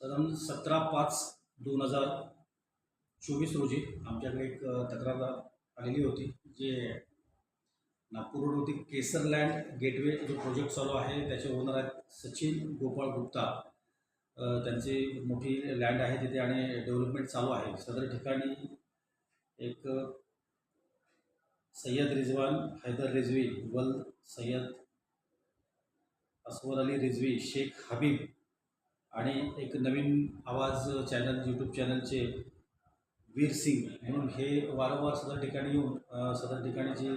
साधारण सतरा पाच दोन हजार चोवीस रोजी आमच्याकडे एक तक्रार आलेली होती जे नागपूर रोडवरती केसर लँड गेटवे जो प्रोजेक्ट चालू आहे त्याचे ओनर आहेत सचिन गोपाळ गुप्ता. त्यांची मोठी लँड आहे तिथे आणि डेव्हलपमेंट चालू आहे. सदर ठिकाणी एक सय्यद रिजवान हैदर रिझवी वल सय्यद अस्वर अली रिझवी शेख हबीब आणि एक नवीन आवाज चॅनल यूट्यूब चॅनलचे वीर सिंग म्हणून हे वारंवार सदर ठिकाणी येऊन सदर ठिकाणी जी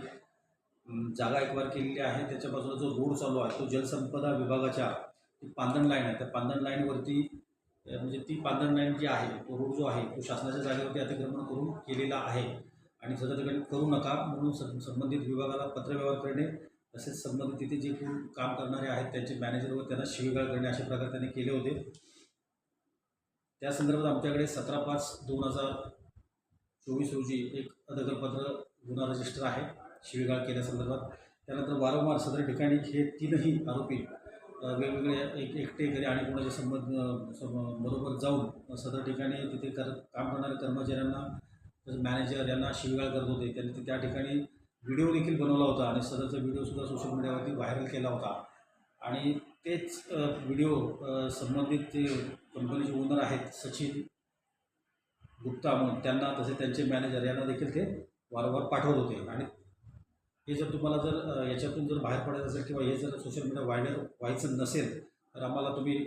जागा एकवार केलेली आहे त्याच्या बाजूला जो रोड चालू आहे तो जलसंपदा विभागाच्या ती पांदण लाईन आहे. त्या पांदण लाईनवरती म्हणजे ती पांदण लाईन जी आहे तो रोड जो आहे तो शासनाच्या जागेवरती अतिक्रमण करून केलेला आहे. आणि सदर ठिकाणी करू नका म्हणून संबंधित विभागाला पत्रव्यवहार करणे तसेच संबंधित तिथे जे कोण काम करणारे आहेत त्यांचे मॅनेजर व त्यांना शिवीगाळ करणे अशा प्रकारे त्यांनी केले होते. त्या संदर्भात आमच्याकडे सतरा पाच दोन हजार चोवीस रोजी एक दखलपत्र गुन्हा रजिस्टर आहे शिवीगाळ केल्यासंदर्भात त्यानंतर वारंवार सदर ठिकाणी हे तीनही आरोपी वेगवेगळ्या वेगवेगळे एक एकटे घरी आणि कोणाच्या संबंध बरोबर जाऊन सदर ठिकाणी तिथे कर काम करणाऱ्या कर्मचाऱ्यांना मॅनेजर यांना शिवीगाळ करत होते. त्यांनी त्या ठिकाणी व्हिडिओ देखील बनवला होता आणि सदरचा व्हिडिओसुद्धा सोशल मीडियावरती व्हायरल केला होता. आणि तेच व्हिडिओ संबंधित जे कंपनीचे ओनर आहेत सचिन गुप्ता म्हणून त्यांना तसे त्यांचे मॅनेजर यांना देखील ते वारंवार पाठवत होते. आणि हे जर तुम्हाला जर याच्यातून जर बाहेर पडायचं असेल किंवा हे जर सोशल मीडिया व्हायरल व्हायचं नसेल तर आम्हाला तुम्ही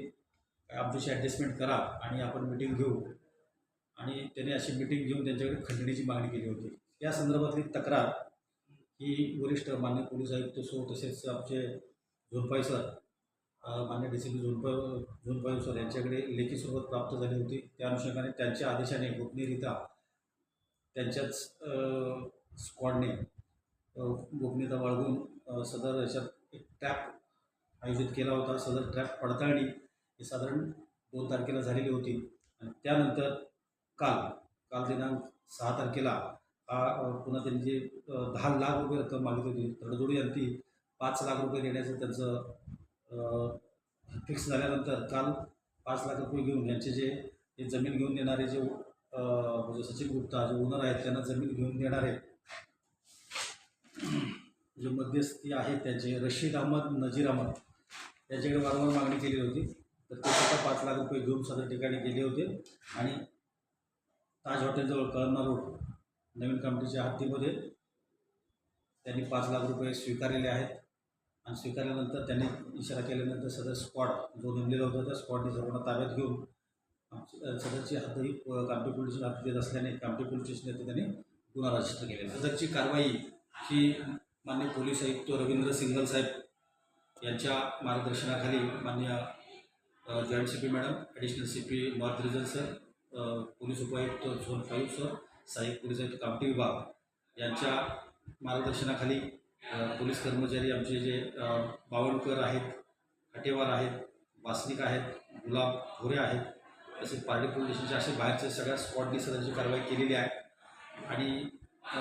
आमच्याशी ॲडजस्टमेंट करा आणि आपण मिटिंग घेऊ. आणि त्याने अशी मिटिंग घेऊन त्यांच्याकडे खंडणीची मागणी केली होती. या संदर्भातली तक्रार ही वरिष्ठ मान्य पोलीस आयुक्त सो तसेच आमचे झोनपाई सर मान्य डी सी पी झोनपाई सर यांच्याकडे लेखी स्वरूपात प्राप्त झाली होती. त्या अनुषंगाने त्यांच्या आदेशाने गोपनीयरित्या त्यांच्याच स्क्वॉडने गोपनीयता बाळगून सदर याच्यात एक ट्रॅप आयोजित केला होता. सदर ट्रॅप पडताळणी ही साधारण दोन तारखेला झालेली होती. आणि त्यानंतर काल काल दिनांक सहा तारखेला पुन्हा त्यांनी जे दहा लाख रुपये रक्कम मागितली होती तडजोडी अंती पाच लाख रुपये देण्याचं त्यांचं फिक्स झाल्यानंतर काल पाच लाख रुपये घेऊन यांचे जे जमीन घेऊन देणारे जे म्हणजे सचिन गुप्ता जे ओनर आहेत त्यांना जमीन घेऊन देणारे जे मध्यस्थी आहेत त्यांचे रशीद अहमद नजीर अहमद त्यांच्याकडे वारंवार मागणी केली होती. तर ते सुद्धा पाच लाख रुपये घेऊन सदर ठिकाणी गेले होते. आणि ताज हॉटेलजवळ कळमना रोड नवीन कमिटीच्या हद्दीमध्ये त्यांनी पाच लाख रुपये स्वीकारलेले आहेत. आणि स्वीकारल्यानंतर त्यांनी इशारा केल्यानंतर सदर स्क्वॉड जो नेमलेला होता त्या स्क्वॉडने सर्वांना ताब्यात घेऊन आमची- सदरची हद्द ही अ, कामठी पोलीस असल्याने कामठी पोलीस स्टेशन येथे त्यांनी गुन्हा रजिस्टर केलेला. सदरची कारवाई ही मान्य पोलीस आयुक्त रवींद्र सिंगल साहेब यांच्या मार्गदर्शनाखाली मान्य joint C P madam additional C P north region sir police उपायुक्त झोन फाईव्ह सर सहाय्यक पोलीस आयुक्त कामठी विभाग यांच्या मार्गदर्शनाखाली पोलीस कर्मचारी आमचे जे बावणकर आहेत खटेवार आहेत वासनिक आहेत गुलाब भोरे आहेत तसेच पार्टी पोलीस स्टेशनच्या असे बाहेरचे सगळ्या स्पॉटनी सदरची कारवाई केलेली आहे. आणि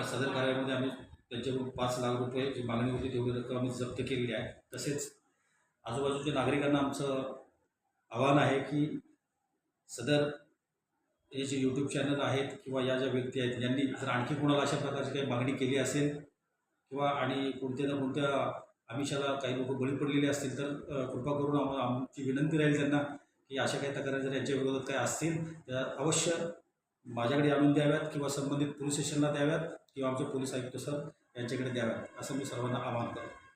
सदर कारवाईमध्ये आम्ही त्यांच्याकडून पाच लाख रुपये जी मागणी होती तेवढी रक्कम आम्ही जप्त केलेली आहे. तसेच आजूबाजूच्या नागरिकांना आमचं आव्हान आहे की सदर हे जे यूट्यूब चॅनल आहेत किंवा या ज्या व्यक्ती आहेत यांनी जर आणखी कोणाला अशा प्रकारची काही मागणी केली असेल किंवा आणि कोणत्या ना कोणत्या आमिषाला काही लोक बळी पडलेले असतील तर कृपा करून आम आमची विनंती राहील त्यांना की अशा काही तक्रारी जर यांच्या विरोधात काही असतील तर अवश्य माझ्याकडे आणून द्याव्यात किंवा संबंधित पोलीस स्टेशनला द्याव्यात किंवा आमचे पोलीस आयुक्त सर यांच्याकडे द्याव्यात. असं मी सर्वांना आवाहन करतो.